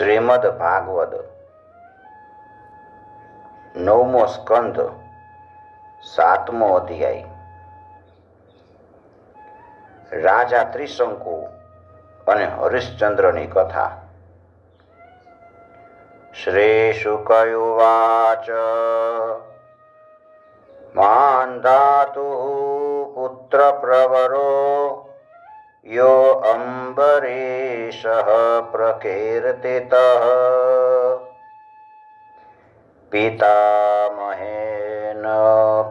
શ્રીમદ ભાગવત. નવમો સ્કંદ, સાતમો અધ્યાય. રાજા ત્રિશંકુ અને હરિશ્ચંદ્રની કથા. શ્રી શુકયુવાચ માંધાતુ પુત્ર પ્રવરો યો અંબરીષ પ્રકીર્તિત પિતામહેન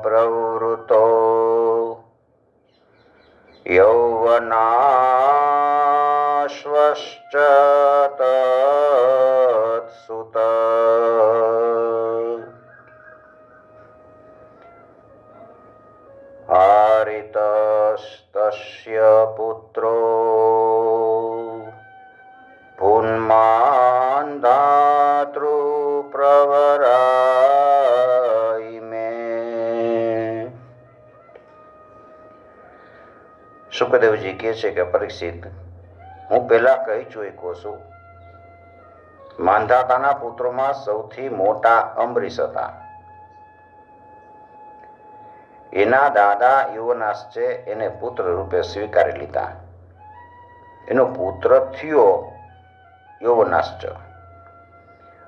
પ્રવૃતો યૌવનાશ્વશ્ચ સુખદેવજી કહે છે કે, પરીક્ષિત, હું પહેલા કહી ચૂક્યો છું માંધાતાના પુત્રોમાં સૌથી મોટા અંબરીશ હતા. એના દાદા યુવનાશ છે, એને પુત્ર રૂપે સ્વીકારી લીધા. એનો પુત્ર થયો યૌવનાશ્ચ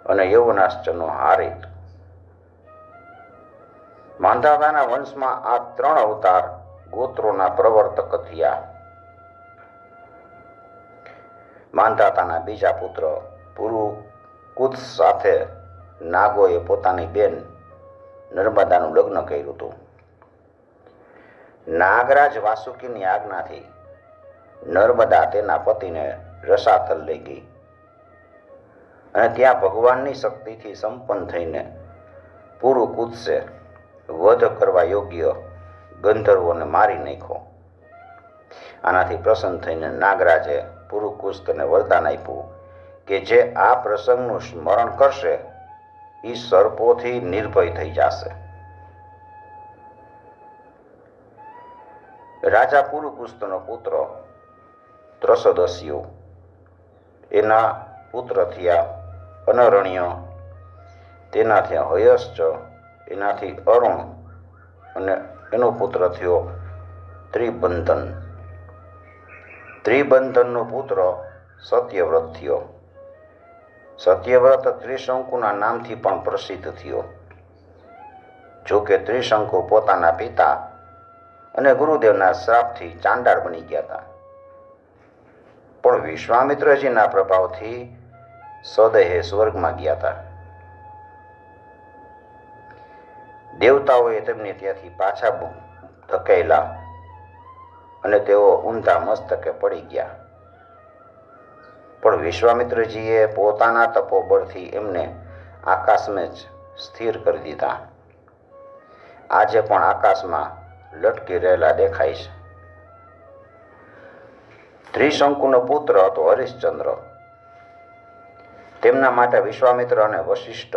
અને યૌવનાશ્ચનો હારિત માંધાતાના વંશમાં આ ત્રણ અવતાર ગોત્રોના પ્રવર્તક થયા. માંધાતાના બીજા પુત્ર પુરુ કુત સાથે નાગોએ પોતાની બેન નર્મદાનું લગ્ન કર્યું હતું. નાગરાજ વાસુકીની આજ્ઞાથી નર્મદા તેના પતિને રસાતલ લઈ ગઈ. અને ત્યાં ભગવાનની શક્તિથી સંપન્ન થઈને પૂરું કૂદશે વધ કરવા યોગ્ય ગંધર્વોને મારી નાખ્યો. આનાથી પ્રસન્ન થઈને નાગરાજે પુરુકુસ્તને વરદાન આપ્યું કે જે આ પ્રસંગનું સ્મરણ કરશે એ સર્પોથી નિર્ભય થઈ જશે. રાજા પુરુકુસ્તનો પુત્ર ત્રસદસ્યુ. એના પુત્ર થયા અનરણ્ય. તેનાથી હયશ્ચ, એનાથી અરુણ અને એનો પુત્ર થયો ત્રિબંધન. ત્રિબંધનનો પુત્ર સત્યવ્રત થયો. સત્યવ્રત ત્રિશંકુના નામથી પણ પ્રસિદ્ધ થયો. જોકે ત્રિશંકુ પોતાના પિતા અને ગુરુદેવના શ્રાપથી ચાંડાળ બની ગયા હતા. પણ વિશ્વામિત્રજીના પ્રભાવથી સદેહે સ્વર્ગમાં ગયા હતા. દેવતાઓએ તેમને ત્યાંથી પાછા ધકેલા અને તેઓ ઊંધા મસ્તકે પડી ગયા. પણ વિશ્વામિત્રજીએ પોતાના તપોબળથી એમને આકાશમાં જ સ્થિર કરી દીધા. આજે પણ આકાશમાં લટકી રહેલા દેખાય છે. ત્રિશંકુનો પુત્ર હતો હરિશ્ચંદ્ર. તેમના માટે વિશ્વામિત્ર અને વશિષ્ઠ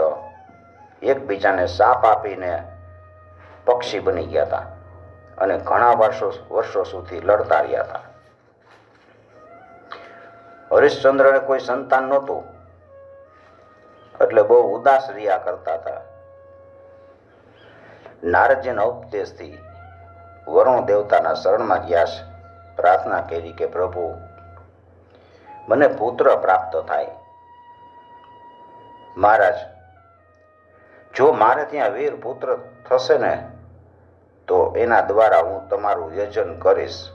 એકબીજાને સાપ આપીને પક્ષી બની ગયા હતા અને ઘણા વર્ષો વર્ષો સુધી લડતા રહ્યા હતા. હરિશ્ચંદ્રને કોઈ સંતાન નહોતું. એટલે બહુ ઉદાસ રહ્યા કરતા હતા. નારદજીના ઉપદેશથી વરુણ દેવતાના શરણમાં ગયા પ્રાર્થના કરી કે પ્રભુ, મને પુત્ર પ્રાપ્ત થાય. મહારાજ, જો મારે ત્યાં વીર પુત્ર થશે ને તો એના દ્વારા હું તમારું યજન કરીશ.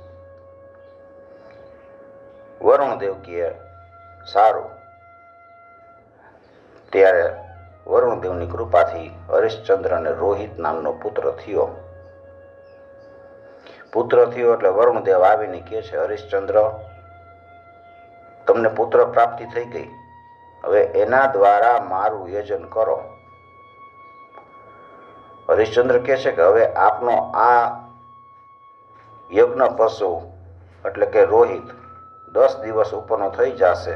વરુણદેવ કહે, સારું. ત્યારે વરુણદેવની કૃપાથી હરિશ્ચંદ્રને રોહિત નામનો પુત્ર થયો. પુત્ર થયો એટલે વરુણદેવ આવીને કહે છે, હરિશ્ચંદ્ર, તમને પુત્ર પ્રાપ્તિ થઈ ગઈ. હવે એના દ્વારા મારું યજન કરો. હરિશ્ચંદ્ર કહે છે કે હવે આપનો આ યજ્ઞ પશુ, એટલે કે રોહિત, દસ દિવસ ઉપરનો થઈ જશે.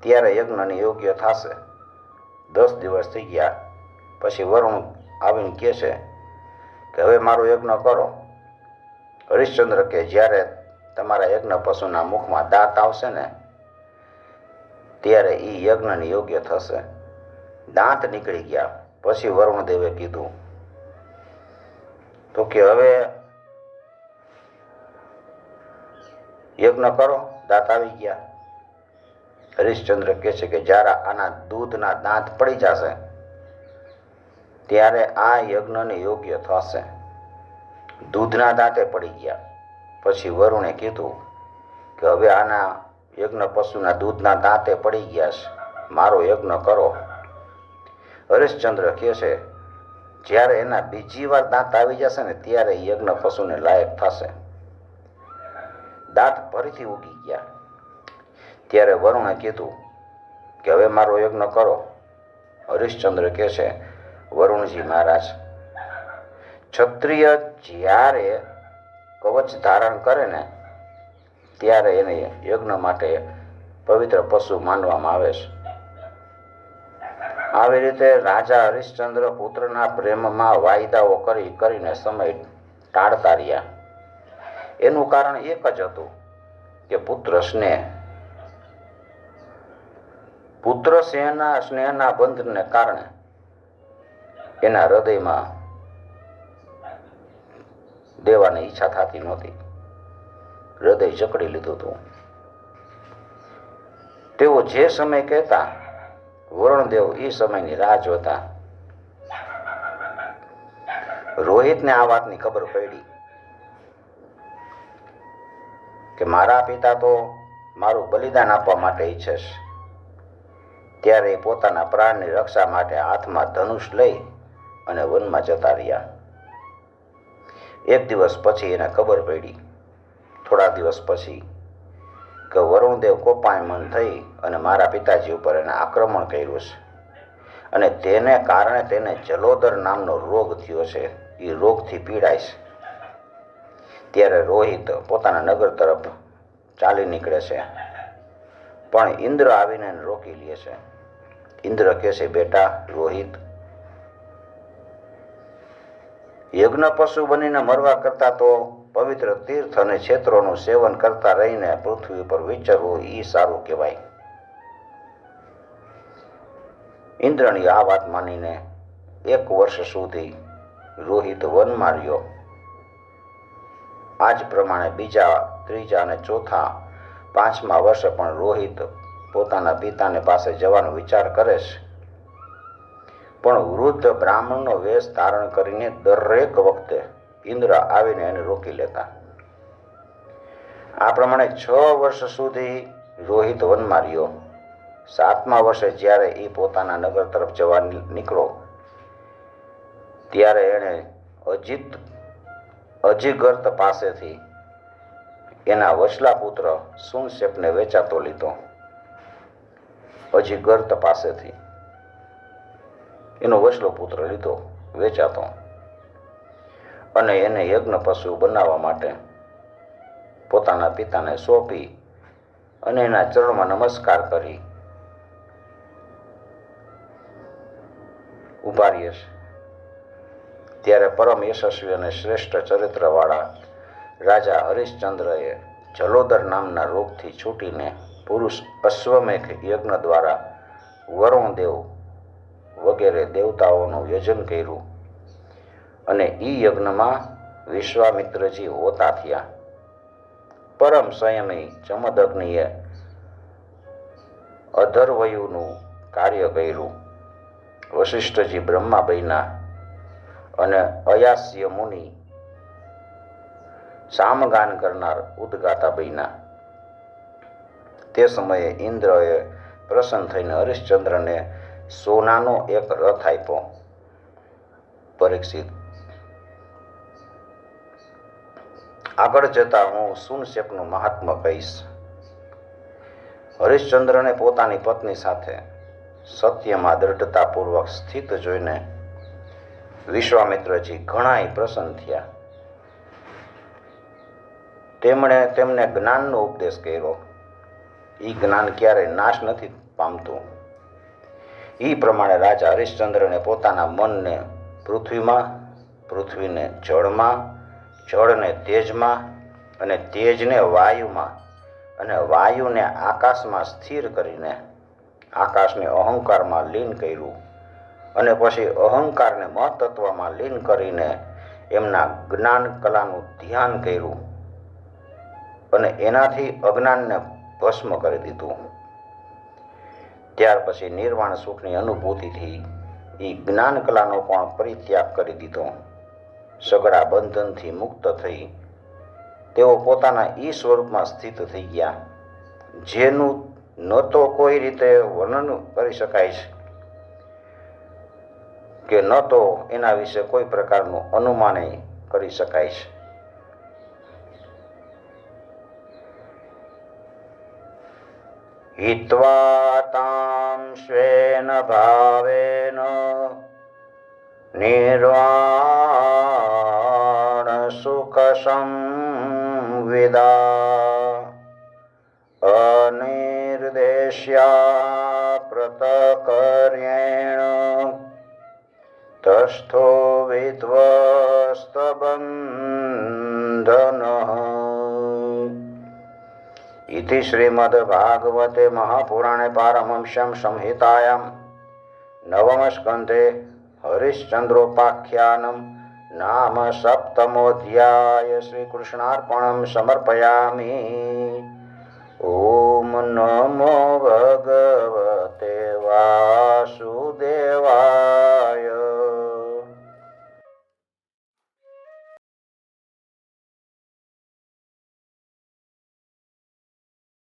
ત્યારે યજ્ઞની યોગ્ય થશે. દસ દિવસ થઈ ગયા. પછી વરુણ આવીને કહે છે કે હવે મારું યજ્ઞ કરો. હરિશ્ચંદ્ર કે જ્યારે તમારા યજ્ઞ પશુના મુખમાં દાંત આવશે ને, ત્યારે એ યજ્ઞની યોગ્ય થશે. દાંત નીકળી ગયા. પછી વરુણ દેવે કીધું, તો કે હવે યજ્ઞ કરો. દાંત આવી ગયા. હરિશ્ચંદ્ર કહે છે કે જ્યારે આના દૂધના દાંત પડી જશે, ત્યારે આ યજ્ઞને યોગ્ય થશે. દૂધના દાંતે પડી ગયા. પછી વરુણે કીધું કે હવે આના યજ્ઞ પશુના દૂધના દાંતે પડી ગયા છે. મારો યજ્ઞ કરો. હરિશ્ચંદ્ર કહે છે, જ્યારે એના બીજી વાર દાંત આવી જશે ને, ત્યારે યજ્ઞ પશુને લાયક થશે. દાંત ફરીથી ઉગી ગયા. ત્યારે વરુણે કીધું કે, હવે મારો યજ્ઞ કરો. હરિશ્ચંદ્ર કહે છે, વરુણજી મહારાજ, ક્ષત્રિય જ્યારે કવચ ધારણ કરે ને, ત્યારે એને યજ્ઞ માટે પવિત્ર પશુ માનવામાં આવે છે. આવી રીતે રાજા હરિશ્ચંદ્ર પુત્રના પ્રેમમાં વાયદાઓ કરી કરીને સમય ટાળતા રહ્યા. એનું કારણ એક જ હતું કે પુત્ર સ્નેહ. પુત્ર સ્નેહના સ્નેહના બંધને કારણે એના હૃદયમાં દેવાની ઈચ્છા થતી નહોતી. હૃદય જકડી લીધું હતું. તેઓ જે સમય કહેતા વરુણદેવ એ સમયની રાહ જોતા. રોહિતને આ વાતની ખબર પડી કે મારા પિતા તો મારું બલિદાન આપવા માટે ઈચ્છે છે. ત્યારે એ પોતાના પ્રાણની રક્ષા માટે હાથમાં ધનુષ લઈ અને વનમાં જતા રહ્યા. એક દિવસ પછી એને ખબર પડી. થોડા દિવસ પછી કે વરુણદેવ કોપાયમન થઈ અને મારા પિતાજી ઉપર એને આક્રમણ કર્યું છે. અને તેને કારણે તેને જલોદર નામનો રોગ થયો છે. એ રોગથી પીડાય છે. ત્યારે રોહિત પોતાના નગર તરફ ચાલી નીકળે છે. પણ ઇન્દ્ર આવીને રોકી લે છે. ઇન્દ્ર કહે છે, બેટા, રોહિત યજ્ઞ પશુ બનીને મરવા કરતા તો પવિત્ર તીર્થ અને ક્ષેત્રોનું સેવન કરતા રહીને પૃથ્વી ઉપર વિચરવું એ સારું કહેવાય. ઇન્દ્રની આ વાત માનીને એક વર્ષ સુધી રોહિત વનમાં રહ્યો. આ જ પ્રમાણે બીજા, ત્રીજા અને ચોથા પાંચમા વર્ષે પણ રોહિત પોતાના પિતાને પાસે જવાનો વિચાર કરે છે. પણ વૃદ્ધ બ્રાહ્મણનો વેશ ધારણ કરીને દરેક વખતે ઇન્દ્ર આવીને એને રોકી લેતા. આ પ્રમાણે છ વર્ષ સુધી રોહિત વનમાં રહ્યો સાતમા વર્ષે જ્યારે એ પોતાના નગર તરફ જવા નીકળો, ત્યારે એણે અજીત, અજીગર્ત પાસેથી એના વસલા પુત્ર સુનશેપને વેચાતો લીધો. અજીગર્ત પાસેથી એનો વસલો પુત્ર લીધો, વેચાતો. અને એને યજ્ઞ પશુ બનાવવા માટે પોતાના પિતાને સોંપી અને એના ચરણમાં નમસ્કાર કરી. ઊભા રહીએ ત્યારે પરમ યશસ્વી અને શ્રેષ્ઠ ચરિત્રવાળા રાજા હરિશ્ચંદ્રએ જલોદર નામના રોગથી છૂટીને પુરુષ અશ્વમેઘ યજ્ઞ દ્વારા વરુણદેવ વગેરે દેવતાઓનું યજન કર્યું. અને એ યજ્ઞમાં વિશ્વામિત્રજી હોતા થયા. પરમ સંયમી ચમદગ્નિએ અધર્વયુનું કાર્ય કર્યું. વશિષ્ઠજી બ્રહ્મા બન્યા અને અયાસ્ય મુનિ સામગાન કરનાર ઉદગાતા બન્યા તે સમયે ઇન્દ્રએ પ્રસન્ન થઈને હરિશ્ચંદ્રને સોનાનો એક રથ આપ્યો. પરીક્ષિત આગળ જતા હું સુનશેપનું મહાત્મ કહીશ. હરિશ્ચંદ્રને પોતાની પત્ની સાથે સત્યમાં દ્રઢતાપૂર્વક સ્થિત જોઈને વિશ્વામિત્રજી ઘણાય પ્રસન્ન થયા. તેમણે તેમને જ્ઞાનનો ઉપદેશ કર્યો. એ જ્ઞાન ક્યારેય નાશ નથી પામતું. એ પ્રમાણે રાજા હરિશ્ચંદ્રને પોતાના મનને પૃથ્વીમાં, પૃથ્વીને જળમાં જળને તેજમાં અને તેજને વાયુમાં અને વાયુને આકાશમાં સ્થિર કરીને આકાશને અહંકારમાં લીન કર્યું અને પછી અહંકારને મહત્ત્વમાં લીન કરીને એમના જ્ઞાન કલાનું ધ્યાન કર્યું અને એનાથી અજ્ઞાનને ભસ્મ કરી દીધું. ત્યાર પછી નિર્વાણ સુખની અનુભૂતિથી એ જ્ઞાન કલાનો પણ પરિત્યાગ કરી દીધો. સગડા બંધનથી મુક્ત થઈ તેઓ પોતાના ઈ સ્વરૂપમાં સ્થિત થઈ ગયા. જેનું ન તો કોઈ રીતે વર્ણન કરી શકાય છે કે ન તો એના વિશે કોઈ પ્રકારનું અનુમાન કરી શકાય છે. હિત્વા તામ સ્વેન ભાવેન निर्वाणसुखसंविदा अनिर्देश्या प्रतकर्येण तस्थो विध्वस्तबन्धनः इति श्रीमद्भागवते महापुराणे पारमंस्यं संहितायां नवमस्कन्धे હરિશ્ચંદ્રોપાખ્યાનમ નામ સપ્તમોધ્યાય શ્રી કૃષ્ણાર્પણમ સમર્પયામિ ઓમ નમો ભગવતે વાસુદેવાય